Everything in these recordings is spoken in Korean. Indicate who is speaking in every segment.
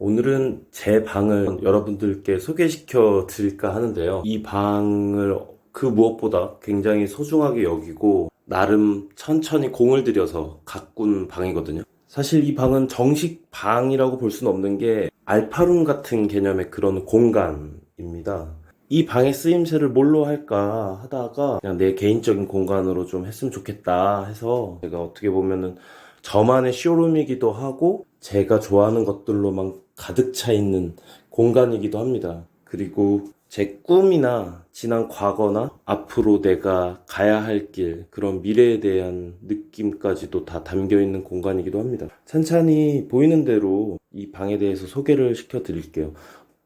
Speaker 1: 오늘은 제 방을 여러분들께 소개시켜 드릴까 하는데요. 이 방을 그 무엇보다 굉장히 소중하게 여기고 나름 천천히 공을 들여서 가꾼 방이거든요. 사실 이 방은 정식 방이라고 볼 수는 없는 게 알파룸 같은 개념의 그런 공간입니다. 이 방의 쓰임새를 뭘로 할까 하다가 그냥 내 개인적인 공간으로 좀 했으면 좋겠다 해서 제가 어떻게 보면은 저만의 쇼룸이기도 하고 제가 좋아하는 것들로만 가득 차 있는 공간이기도 합니다. 그리고 제 꿈이나 지난 과거나 앞으로 내가 가야 할 길, 그런 미래에 대한 느낌까지도 다 담겨 있는 공간이기도 합니다. 찬찬히 보이는 대로 이 방에 대해서 소개를 시켜 드릴게요.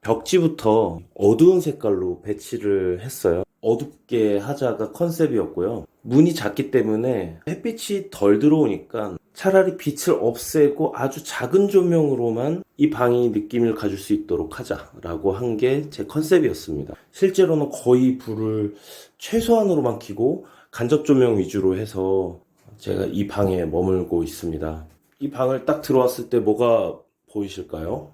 Speaker 1: 벽지부터 어두운 색깔로 배치를 했어요. 어둡게 하자가 컨셉이었고요. 문이 작기 때문에 햇빛이 덜 들어오니까 차라리 빛을 없애고 아주 작은 조명으로만 이 방이 느낌을 가질 수 있도록 하자라고 한 게 제 컨셉이었습니다. 실제로는 거의 불을 최소한으로만 켜고 간접 조명 위주로 해서 제가 이 방에 머물고 있습니다. 이 방을 딱 들어왔을 때 뭐가 보이실까요?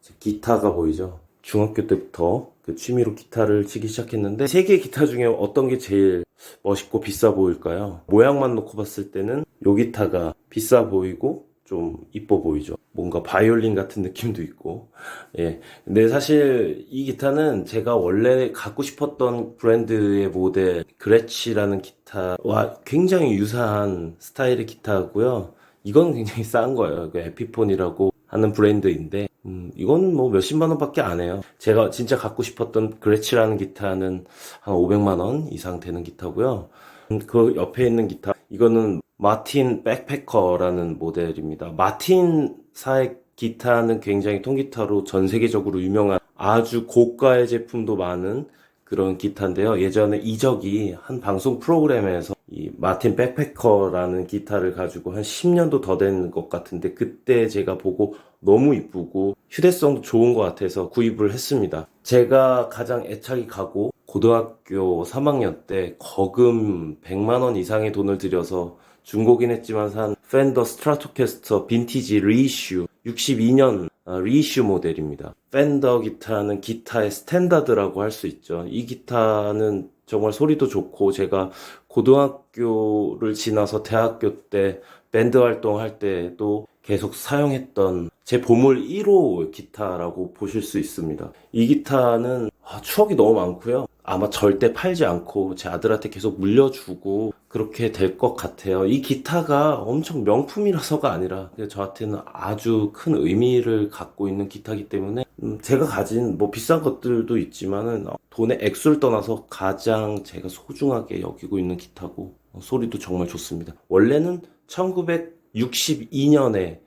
Speaker 1: 제 기타가 보이죠? 중학교 때부터 그 취미로 기타를 치기 시작했는데 세 개의 기타 중에 어떤 게 제일 멋있고 비싸 보일까요? 모양만 놓고 봤을 때는 요 기타가 비싸 보이고 좀 이뻐 보이죠. 뭔가 바이올린 같은 느낌도 있고. 예. 근데 사실 이 기타는 제가 원래 갖고 싶었던 브랜드의 모델 그레치라는 기타와 굉장히 유사한 스타일의 기타고요. 이건 굉장히 싼 거예요. 그 에피폰이라고 하는 브랜드인데 음, 이거는 뭐 몇십만 원밖에 안 해요. 제가 진짜 갖고 싶었던 그레치라는 기타는 한 500만 원 이상 되는 기타고요. 음, 그 옆에 있는 기타 이거는 마틴 백패커라는 모델입니다. 마틴 사의 기타는 굉장히 통기타로 전 세계적으로 유명한 아주 고가의 제품도 많은 그런 기타인데요. 예전에 이적이 한 방송 프로그램에서 이 마틴 백패커라는 기타를 가지고 한 10년도 더 된 것 같은데 그때 제가 보고 너무 이쁘고 휴대성도 좋은 것 같아서 구입을 했습니다. 제가 가장 애착이 가고 고등학교 3학년 때 거금 100만 원 이상의 돈을 들여서 중고긴 했지만 산 팬더 스트라토캐스터 빈티지 리이슈 62년 아, 리이슈 모델입니다. 팬더 기타는 기타의 스탠다드라고 할 수 있죠. 이 기타는 정말 소리도 좋고 제가 고등학교를 지나서 대학교 때 밴드 활동할 때도 계속 사용했던 제 보물 1호 기타라고 보실 수 있습니다. 이 기타는 아, 추억이 너무 많고요. 아마 절대 팔지 않고 제 아들한테 계속 물려주고 그렇게 될 것 같아요. 이 기타가 엄청 명품이라서가 아니라 저한테는 아주 큰 의미를 갖고 있는 기타이기 때문에 음, 제가 가진 뭐 비싼 것들도 있지만은 어, 돈의 액수를 떠나서 가장 제가 소중하게 여기고 있는 기타고 어, 소리도 정말 좋습니다. 원래는 1962년에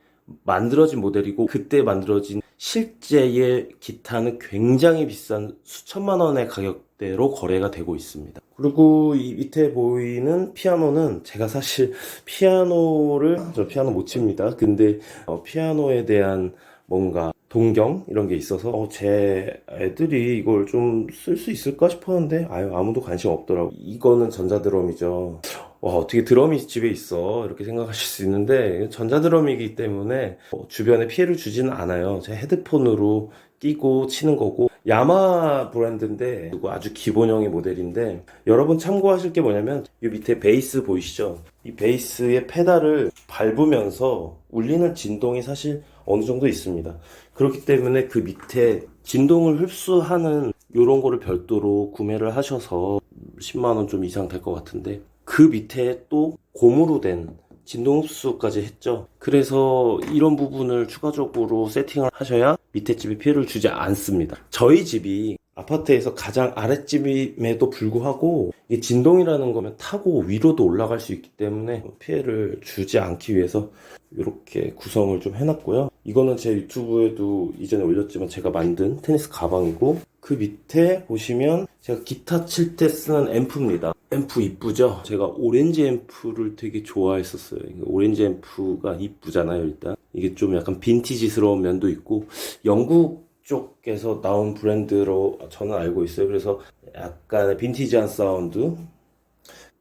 Speaker 1: 만들어진 모델이고 그때 만들어진 실제의 기타는 굉장히 비싼 수천만 원의 가격대로 거래가 되고 있습니다. 그리고 이 밑에 보이는 피아노는 제가 사실 피아노를 저 피아노 못 칩니다. 근데 어, 피아노에 대한 뭔가 동경 이런 게 있어서 어, 제 애들이 이걸 좀 쓸 수 있을까 싶었는데 아유 아무도 관심 없더라고. 이거는 전자드럼이죠. 와, 어떻게 드럼이 집에 있어? 이렇게 생각하실 수 있는데, 전자드럼이기 때문에 어, 주변에 피해를 주지는 않아요. 제 헤드폰으로 끼고 치는 거고, 야마 브랜드인데, 이거 아주 기본형의 모델인데, 여러분 참고하실 게 뭐냐면, 이 밑에 베이스 보이시죠? 이 베이스의 페달을 밟으면서 울리는 진동이 사실 어느 정도 있습니다. 그렇기 때문에 그 밑에 진동을 흡수하는 이런 거를 별도로 구매를 하셔서 10만원 좀 이상 될 것 같은데, 그 밑에 또 고무로 된 진동 흡수까지 했죠. 그래서 이런 부분을 추가적으로 세팅을 하셔야 밑에 집에 피해를 주지 않습니다. 저희 집이 아파트에서 가장 아랫집임에도 불구하고 이 진동이라는 거면 타고 위로도 올라갈 수 있기 때문에 피해를 주지 않기 위해서 이렇게 구성을 좀 해놨고요. 이거는 제 유튜브에도 이전에 올렸지만 제가 만든 테니스 가방이고 그 밑에 보시면 제가 기타 칠 때 쓰는 앰프입니다. 앰프 이쁘죠? 제가 오렌지 앰프를 되게 좋아했었어요. 오렌지 앰프가 이쁘잖아요, 일단. 이게 좀 약간 빈티지스러운 면도 있고, 영국 쪽에서 나온 브랜드로 저는 알고 있어요. 그래서 약간의 빈티지한 사운드,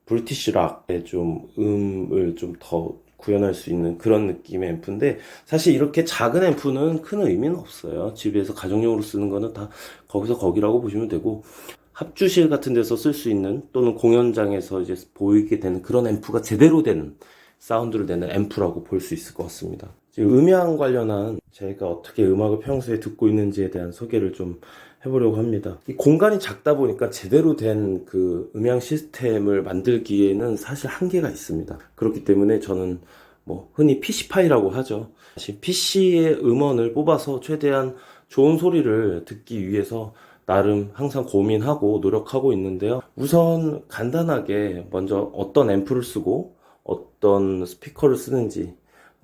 Speaker 1: 브리티시 락의 좀 음을 좀 더 구현할 수 있는 그런 느낌의 앰프인데 사실 이렇게 작은 앰프는 큰 의미는 없어요. 집에서 가정용으로 쓰는 거는 다 거기서 거기라고 보시면 되고 합주실 같은 데서 쓸 수 있는 또는 공연장에서 이제 보이게 되는 그런 앰프가 제대로 된 사운드를 내는 앰프라고 볼 수 있을 것 같습니다. 지금 음향 관련한 제가 어떻게 음악을 평소에 듣고 있는지에 대한 소개를 좀 해보려고 합니다. 이 공간이 작다 보니까 제대로 된 그 음향 시스템을 만들기에는 사실 한계가 있습니다. 그렇기 때문에 저는 뭐 흔히 PC 파이라고 하죠. PC의 음원을 뽑아서 최대한 좋은 소리를 듣기 위해서 나름 항상 고민하고 노력하고 있는데요. 우선 간단하게 먼저 어떤 앰프를 쓰고 어떤 스피커를 쓰는지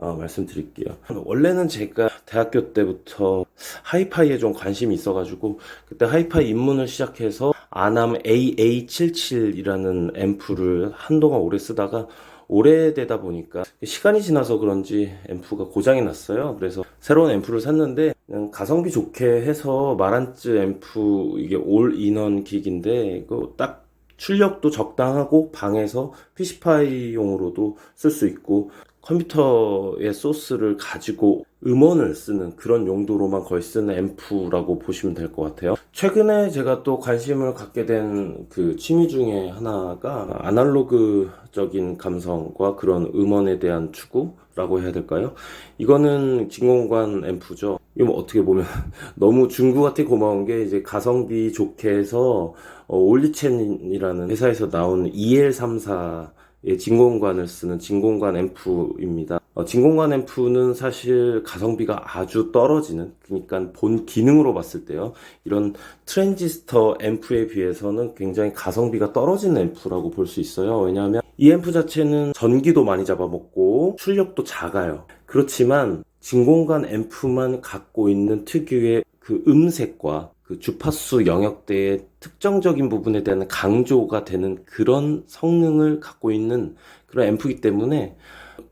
Speaker 1: 어, 말씀드릴게요. 원래는 제가 대학교 때부터 하이파이에 좀 관심이 있어가지고 그때 하이파이 입문을 시작해서 아남 AA77이라는 앰프를 한동안 오래 쓰다가 오래되다 보니까 시간이 지나서 그런지 앰프가 고장이 났어요. 그래서 새로운 앰프를 샀는데 가성비 좋게 해서 마란츠 앰프 이게 올 인원 기기인데 이거 딱 출력도 적당하고 방에서 PC파이용으로도 쓸 수 있고 컴퓨터의 소스를 가지고 음원을 쓰는 그런 용도로만 거의 쓰는 앰프라고 보시면 될 것 같아요. 최근에 제가 또 관심을 갖게 된 그 취미 중에 하나가 아날로그적인 감성과 그런 음원에 대한 추구라고 해야 될까요? 이거는 진공관 앰프죠. 이거 뭐 어떻게 보면 너무 중국한테 고마운 게 이제 가성비 좋게 해서 어, 올리첸이라는 회사에서 나온 EL34 의 진공관을 쓰는 진공관 앰프입니다. 어, 진공관 앰프는 사실 가성비가 아주 떨어지는, 그러니까 본 기능으로 봤을 때요. 이런 트랜지스터 앰프에 비해서는 굉장히 가성비가 떨어지는 앰프라고 볼 수 있어요. 왜냐하면 이 앰프 자체는 전기도 많이 잡아먹고 출력도 작아요. 그렇지만 진공관 앰프만 갖고 있는 특유의 그 음색과 그 주파수 영역대의 특정적인 부분에 대한 강조가 되는 그런 성능을 갖고 있는 그런 앰프이기 때문에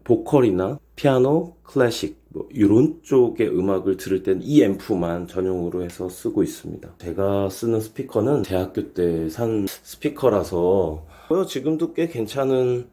Speaker 1: 보컬이나 피아노, 클래식 뭐 이런 쪽의 음악을 들을 때는 이 앰프만 전용으로 해서 쓰고 있습니다. 제가 쓰는 스피커는 대학교 때 산 스피커라서 어, 지금도 꽤 괜찮은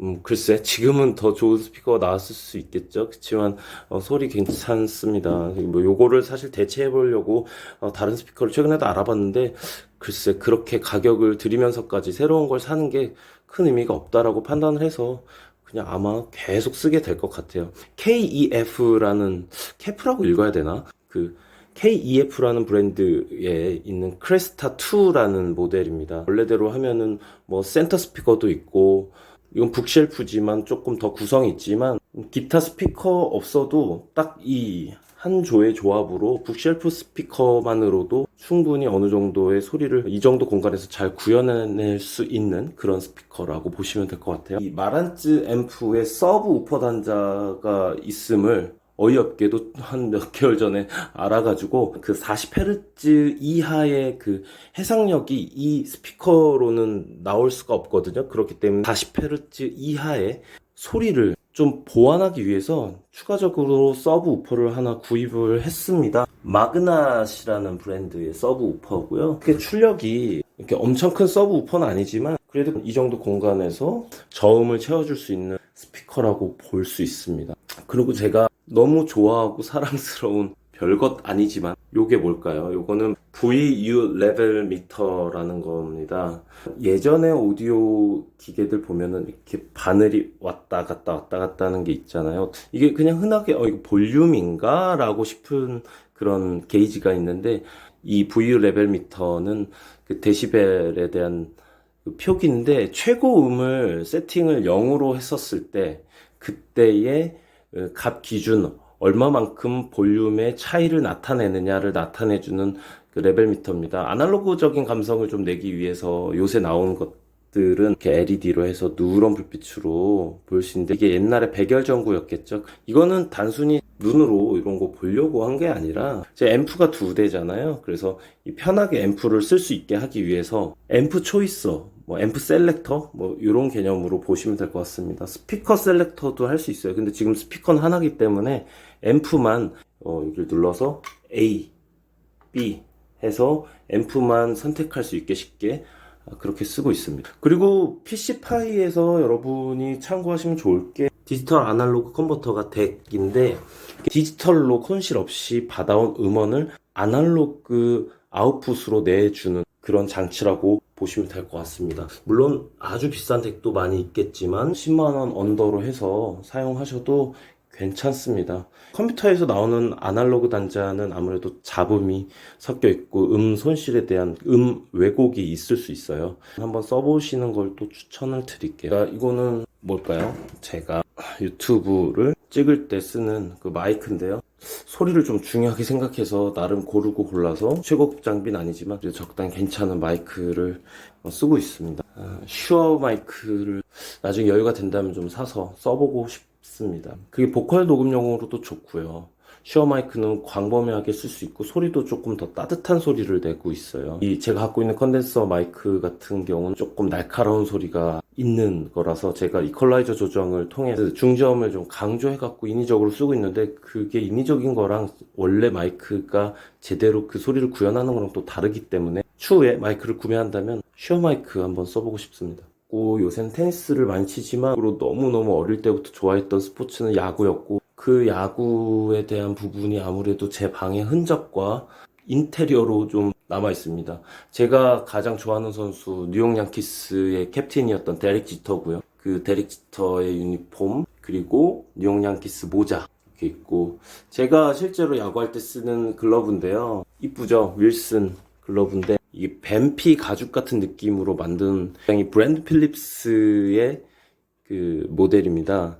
Speaker 1: 음, 글쎄, 지금은 더 좋은 스피커가 나왔을 수 있겠죠. 그렇지만 어, 소리 괜찮습니다. 뭐 요거를 사실 대체해 보려고 어, 다른 스피커를 최근에도 알아봤는데 글쎄 그렇게 가격을 들이면서까지 새로운 걸 사는 게 큰 의미가 없다라고 판단을 해서 그냥 아마 계속 쓰게 될 것 같아요. KEF라는 캐프라고 읽어야 되나? 그 KEF라는 브랜드에 있는 크레스타 2라는 모델입니다. 원래대로 하면은 뭐 센터 스피커도 있고 이건 북쉘프지만 조금 더 구성이 있지만 기타 스피커 없어도 딱 이 한 조의 조합으로 북쉘프 스피커만으로도 충분히 어느 정도의 소리를 이 정도 공간에서 잘 구현해낼 수 있는 그런 스피커라고 보시면 될 것 같아요. 이 마란츠 앰프에 서브 우퍼 단자가 있음을 어이없게도 한 몇 개월 전에 알아가지고 그 40Hz 이하의 그 해상력이 이 스피커로는 나올 수가 없거든요. 그렇기 때문에 40Hz 이하의 소리를 좀 보완하기 위해서 추가적으로 서브 우퍼를 하나 구입을 했습니다. 마그낫이라는 브랜드의 서브 우퍼고요. 그게 출력이 이렇게 엄청 큰 서브 우퍼는 아니지만 그래도 이 정도 공간에서 저음을 채워줄 수 있는 스피커라고 볼 수 있습니다. 그리고 제가 너무 좋아하고 사랑스러운 별것 아니지만 요게 뭘까요? 요거는 VU 레벨 미터라는 겁니다. 예전에 오디오 기계들 보면은 이렇게 바늘이 왔다 갔다 왔다 갔다 하는 게 있잖아요. 이게 그냥 흔하게 어 이거 볼륨인가? 라고 싶은 그런 게이지가 있는데 이 VU 레벨 미터는 그 데시벨에 대한 그 표기인데 최고 음을 세팅을 0으로 했었을 때 그때의 그 값 기준 얼마만큼 볼륨의 차이를 나타내느냐를 나타내주는 그 레벨 미터입니다. 아날로그적인 감성을 좀 내기 위해서 요새 나오는 것들은 이렇게 LED로 해서 누런 불빛으로 보일 수 있는데 이게 옛날에 백열 전구였겠죠. 이거는 단순히 눈으로 이런 거 보려고 한 게 아니라 제 앰프가 두 대잖아요. 그래서 이 편하게 앰프를 쓸 수 있게 하기 위해서 앰프 초이서, 뭐 앰프 셀렉터 뭐 이런 개념으로 보시면 될 것 같습니다. 스피커 셀렉터도 할 수 있어요. 근데 지금 스피커는 하나기 때문에 앰프만 어, 여기를 눌러서 A, B 해서 앰프만 선택할 수 있게 쉽게 그렇게 쓰고 있습니다. 그리고 PC파이에서 여러분이 참고하시면 좋을 게 디지털 아날로그 컨버터가 덱인데 디지털로 콘실 없이 받아온 음원을 아날로그 아웃풋으로 내주는 그런 장치라고 보시면 될 것 같습니다. 물론 아주 비싼 덱도 많이 있겠지만 10만원 언더로 해서 사용하셔도 괜찮습니다. 컴퓨터에서 나오는 아날로그 단자는 아무래도 잡음이 섞여 있고 음 손실에 대한 음 왜곡이 있을 수 있어요. 한번 써보시는 걸 또 추천을 드릴게요. 이거는 뭘까요? 제가 유튜브를 찍을 때 쓰는 그 마이크인데요. 소리를 좀 중요하게 생각해서 나름 고르고 골라서 최고급 장비는 아니지만 적당히 괜찮은 마이크를 어, 쓰고 있습니다. 아, 슈어 마이크를 나중에 여유가 된다면 좀 사서 써보고 싶습니다. 그게 보컬 녹음용으로도 좋고요. 슈어 마이크는 광범위하게 쓸 수 있고 소리도 조금 더 따뜻한 소리를 내고 있어요. 이 제가 갖고 있는 컨덴서 마이크 같은 경우는 조금 날카로운 소리가 있는 거라서 제가 이퀄라이저 조정을 통해서 중저음을 좀 강조해 갖고 인위적으로 쓰고 있는데 그게 인위적인 거랑 원래 마이크가 제대로 그 소리를 구현하는 거랑 또 다르기 때문에 추후에 마이크를 구매한다면 슈어 마이크 한번 써보고 싶습니다. 고 요새는 테니스를 많이 치지만 그리고 너무너무 어릴 때부터 좋아했던 스포츠는 야구였고 그 야구에 대한 부분이 아무래도 제 방의 흔적과 인테리어로 좀 남아 있습니다. 제가 가장 좋아하는 선수 뉴욕 양키스의 캡틴이었던 데릭 지터고요. 그 데릭 지터의 유니폼 그리고 뉴욕 양키스 모자 이렇게 있고 제가 실제로 야구할 때 쓰는 글러브인데요. 이쁘죠? 윌슨 글러브인데 이게 뱀피 가죽 같은 느낌으로 만든 굉장히 브랜드 필립스의 그 모델입니다.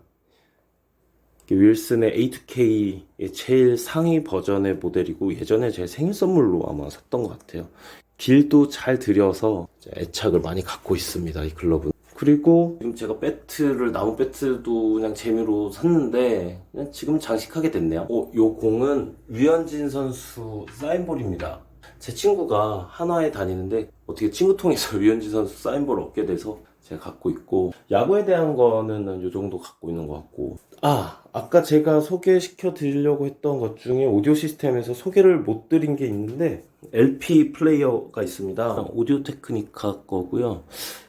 Speaker 1: 윌슨의 A2K의 제일 상위 버전의 모델이고 예전에 제 생일 선물로 아마 샀던 것 같아요. 길도 잘 들여서 애착을 많이 갖고 있습니다. 이 글러브는. 그리고 지금 제가 배트를 나무 배트도 그냥 재미로 샀는데 그냥 지금 장식하게 됐네요. 어, 요 공은 류현진 선수 사인볼입니다. 제 친구가 한화에 다니는데 어떻게 친구 통해서 류현진 선수 사인볼을 얻게 돼서 제가 갖고 있고 야구에 대한 거는 요 정도 갖고 있는 것 같고. 아 아까 제가 소개시켜 드리려고 했던 것 중에 오디오 시스템에서 소개를 못 드린 게 있는데 LP 플레이어가 있습니다. 오디오 테크니카 거고요.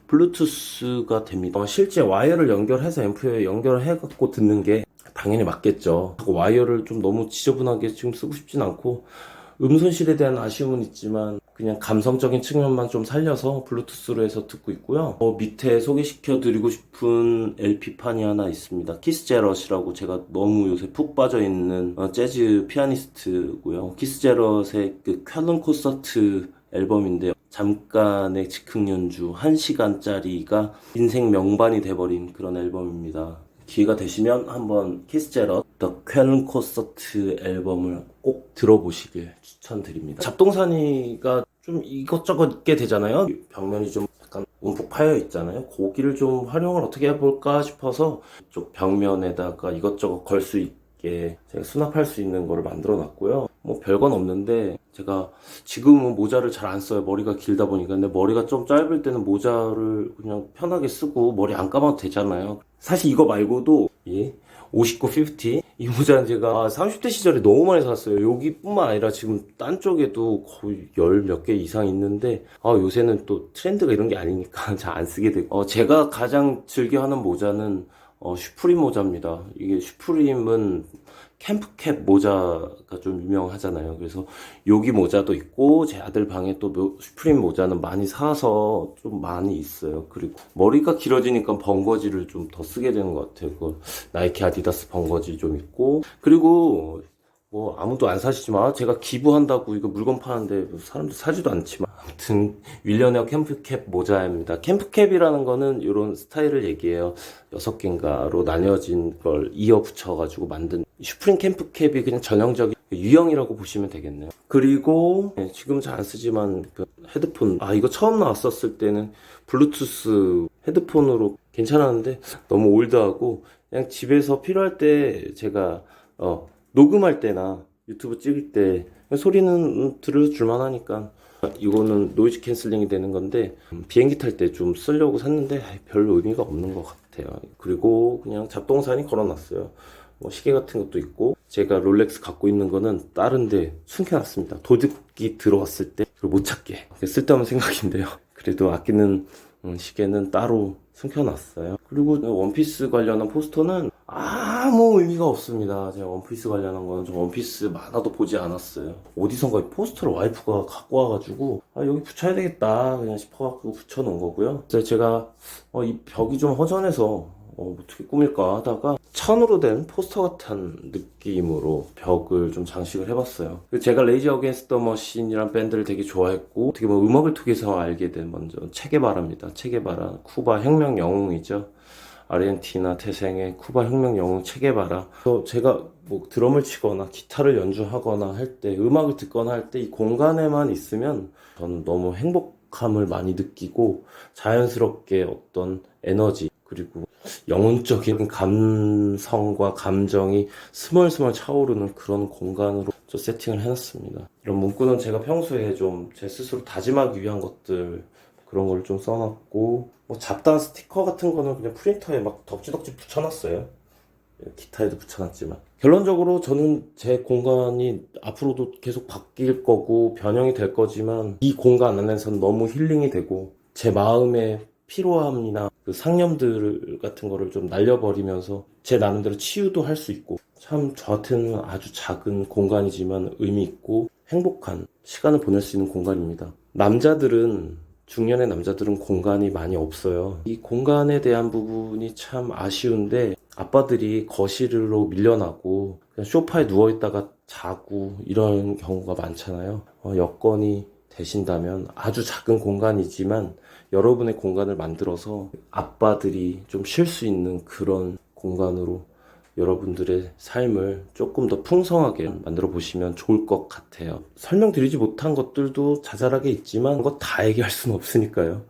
Speaker 1: 블루투스가 됩니다. 어, 실제 와이어를 연결해서 앰프에 연결해 갖고 듣는 게 당연히 맞겠죠. 와이어를 좀 너무 지저분하게 지금 쓰고 싶진 않고 음손실에 대한 아쉬움은 있지만 그냥 감성적인 측면만 좀 살려서 블루투스로 해서 듣고 있고요. 어, 밑에 소개시켜 드리고 싶은 LP판이 하나 있습니다. 키스 제럿이라고 제가 너무 요새 푹 빠져 있는 어, 재즈 피아니스트고요. 키스 제럿의 그 쾨른 콘서트 앨범인데요. 잠깐의 즉흥 연주 1시간짜리가 인생 명반이 돼버린 그런 앨범입니다. 기회가 되시면 한번 키스 제럿 더 쾨른 콘서트 앨범을 꼭 들어보시길 추천드립니다. 잡동사니가 좀 이것저것 있게 되잖아요. 벽면이 좀 약간 움푹 파여 있잖아요. 고기를 좀 활용을 어떻게 해볼까 싶어서 쪽 벽면에다가 이것저것 걸 수 있게 제가 수납할 수 있는 거를 만들어 놨고요. 뭐 별건 없는데 제가 지금은 모자를 잘 안 써요. 머리가 길다 보니까. 근데 머리가 좀 짧을 때는 모자를 그냥 편하게 쓰고 머리 안 감아도 되잖아요. 사실 이거 말고도 예. 59, 50. 이 모자는 제가 30대 시절에 너무 많이 샀어요. 여기뿐만 아니라 지금 딴 쪽에도 거의 열 몇 개 이상 있는데, 아, 요새는 또 트렌드가 이런 게 아니니까 잘 안 쓰게 되고. 어, 제가 가장 즐겨 하는 모자는, 어, 슈프림 모자입니다. 이게 슈프림은 캠프캡 모자가 좀 유명하잖아요. 그래서 여기 모자도 있고 제 아들 방에 또 묘- 슈프림 모자는 많이 사서 좀 많이 있어요. 그리고 머리가 길어지니까 번거지를 좀 더 쓰게 되는 것 같아요. 그 나이키 아디다스 번거지 좀 있고 그리고 뭐 아무도 안 사시지만 제가 기부한다고 이거 물건 파는데 사람들 사지도 않지만 아무튼 윌리언웨어 캠프캡 모자입니다. 캠프캡이라는 거는 이런 스타일을 얘기해요. 여섯 개인가로 나뉘어진 걸 이어 붙여가지고 만든 슈프림 캠프캡이 그냥 전형적인 유형이라고 보시면 되겠네요. 그리고 네, 지금 잘 안 쓰지만 그 헤드폰 아 이거 처음 나왔었을 때는 블루투스 헤드폰으로 괜찮았는데 너무 올드하고 그냥 집에서 필요할 때 제가 어 녹음할 때나 유튜브 찍을 때 소리는 들어줄 만 하니까 이거는 노이즈 캔슬링이 되는 건데 음, 비행기 탈 때 좀 쓰려고 샀는데 아이, 별 의미가 없는 것 같아요. 그리고 그냥 잡동사니 걸어놨어요. 뭐 시계 같은 것도 있고 제가 롤렉스 갖고 있는 거는 다른데 숨겨놨습니다. 도둑이 들어왔을 때 그걸 못 찾게 쓸데없는 생각인데요. 그래도 아끼는 음, 시계는 따로 숨겨놨어요. 그리고 원피스 관련한 포스터는 아무 의미가 없습니다. 제가 원피스 관련한 거는 저 원피스 만화도 보지 않았어요. 어디선가 포스터를 와이프가 갖고 와가지고 아 여기 붙여야 되겠다 그냥 싶어갖고 붙여놓은 거고요. 제가 어, 이 벽이 좀 허전해서 어, 어떻게 꾸밀까 하다가 천으로 된 포스터 같은 느낌으로 벽을 좀 장식을 해봤어요. 제가 레이지 어게인스트 더 머신이란 밴드를 되게 좋아했고 어떻게 보면 음악을 통해서 알게 된 먼저 체게바라입니다. 체게바라 쿠바 혁명 영웅이죠. 아르헨티나 태생의 쿠바 혁명 영웅 체게바라. 그래서 제가 뭐 드럼을 치거나 기타를 연주하거나 할 때 음악을 듣거나 할 때 이 공간에만 있으면 저는 너무 행복함을 많이 느끼고 자연스럽게 어떤 에너지 그리고 영혼적인 감성과 감정이 스멀스멀 차오르는 그런 공간으로 저 세팅을 해놨습니다. 이런 문구는 제가 평소에 좀 제 스스로 다짐하기 위한 것들 그런 걸 좀 써놨고 뭐 잡다한 스티커 같은 거는 그냥 프린터에 막 덕지덕지 붙여놨어요. 예, 기타에도 붙여놨지만 결론적으로 저는 제 공간이 앞으로도 계속 바뀔 거고 변형이 될 거지만 이 공간 안에서는 너무 힐링이 되고 제 마음의 피로함이나 그 상념들 같은 거를 좀 날려버리면서 제 나름대로 치유도 할 수 있고 참 저한테는 아주 작은 공간이지만 의미 있고 행복한 시간을 보낼 수 있는 공간입니다. 남자들은 중년의 남자들은 공간이 많이 없어요. 이 공간에 대한 부분이 참 아쉬운데 아빠들이 거실로 밀려나고 그냥 소파에 누워 있다가 자고 이런 경우가 많잖아요. 어, 여건이 되신다면 아주 작은 공간이지만 여러분의 공간을 만들어서 아빠들이 좀 쉴 수 있는 그런 공간으로 여러분들의 삶을 조금 더 풍성하게 만들어 보시면 좋을 것 같아요. 설명드리지 못한 것들도 자잘하게 있지만 그거 다 얘기할 수는 없으니까요.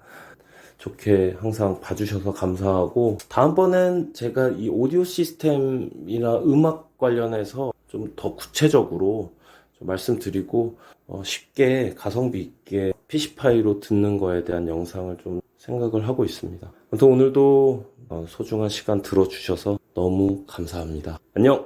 Speaker 1: 좋게 항상 봐주셔서 감사하고 다음번엔 제가 이 오디오 시스템이나 음악 관련해서 좀 더 구체적으로 좀 말씀드리고 어, 쉽게 가성비 있게 PC파이로 듣는 거에 대한 영상을 좀 생각을 하고 있습니다. 아무튼 오늘도 어, 소중한 시간 들어주셔서 너무 감사합니다. 안녕!